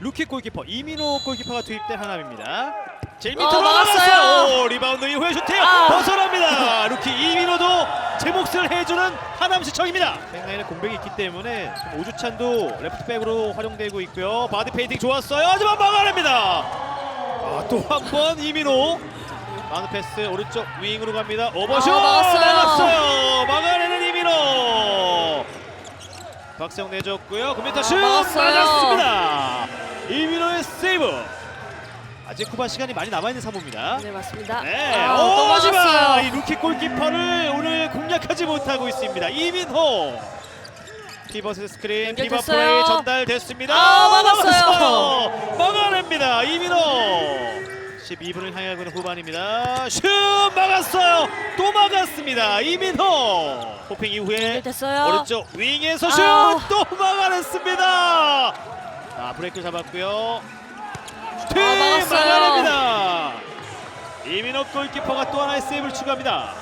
루키 골키퍼 이민호 골키퍼가 투입된 하남입니다. 제이미 어, 들어갔어요. 막았어요. 오, 리바운드 이후에 슈팅 아. 벗어납니다. 루키 이민호도 제 몫을 해주는 하남 시청입니다. 백라인에 공백이 있기 때문에 오주찬도 레프트백으로 활용되고 있고요. 바디 페인팅 좋았어요. 하지만 막아냅니다. 아, 또한 번 이민호 마운드 패스 오른쪽 윙으로 갑니다. 오버슛 아, 막았어요. 막았어요. 막아내는 이민호. 박세영 내줬고요. 구미터 슛 막았어요. 맞았습니다. 아직 후반 시간이 많이 남아 있는 사모입니다. 네 맞습니다. 네, 아, 또 오, 하지만 막았어요. 이 루키 골키퍼를 오늘 공략하지 못하고 있습니다. 이민호. 피버스 스크린, 연결됐어요. 피버 플레이 전달됐습니다. 아, 막았어요. 막았어요. 막아냅니다. 이민호. 12분을 향해 가는 후반입니다. 슛 막았어요. 또 막았습니다. 이민호. 호핑 이후에 연결됐어요. 오른쪽 윙에서 슛 아. 또 막아냈습니다. 자 브레이크 잡았고요. 이민호 골키퍼가 또 하나의 세이브를 추가합니다.